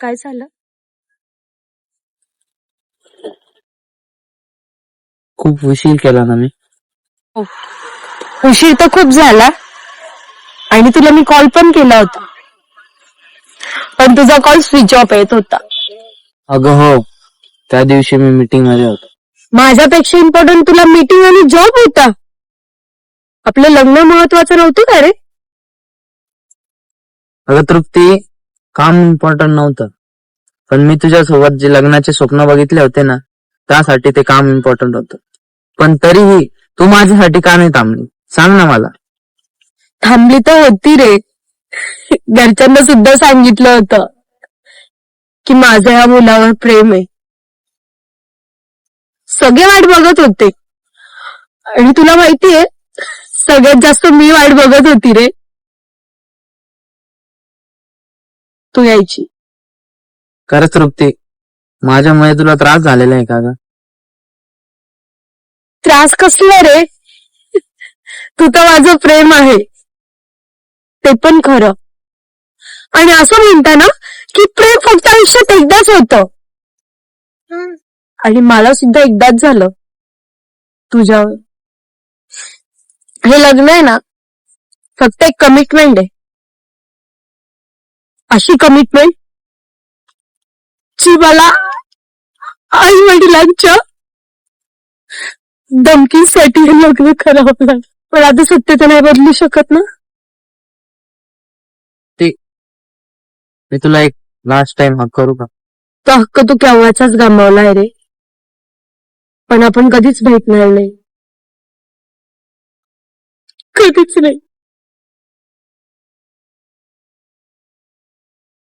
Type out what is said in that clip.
काय झालं? खूप उशीर केला ना मी. उशीर तर खूप झाला. आणि तुला मी कॉल पण केला होता. पण तुझा कॉल स्विच ऑफ येत होता. अगं हो त्या दिवशी मी मीटिंगमध्ये होतो. माझ्यापेक्षा इम्पॉर्टंट तुला मीटिंग आणि जॉब होता. आपलं लग्न महत्वाचं नव्हतं का रे? अगं तृप्ती काम इम्पॉर्टंट नव्हतं. पण मी तुझ्यासोबत जे लग्नाचे स्वप्न बघितले होते ना त्यासाठी ते काम इम्पॉर्टंट होतं. पण तरीही तू माझ्यासाठी का नाही थांबली? सांग ना मला. थांबली तर होती रे. घरच्यांना सुद्धा सांगितलं होतं की माझं ह्या मुलावर प्रेम आहे. सगळे वाट बघत होते. आणि तुला माहितीये सगळ्यात जास्त मी वाट बघत होती रे. तू यायची. खरंच तृप्ती माझ्यामुळे तुला त्रास झालेला आहे का ग? त्रास कसला रे? तू तर माझं प्रेम आहे. ते पण खरं. आणि असं म्हणता ना की प्रेम फक्त आयुष्यात एकदाच होतं. आणि मला सुद्धा एकदाच झालं. तुझ्यावर. हे लग्न आहे ना फक्त एक कमिटमेंट आहे. अशी कमिटमेंट जी मला आई वडिलांच्या धमकीसाठी लग्न करावं लागलं. पण आता सत्य तर नाही बदलू शकत ना. मी तुला एक लास्ट टाइम हक करू का? तो हक्क तू केव्हाचाच गमावलाय रे. पण आपण कधीच भेटणार नाही. कधीच नाही.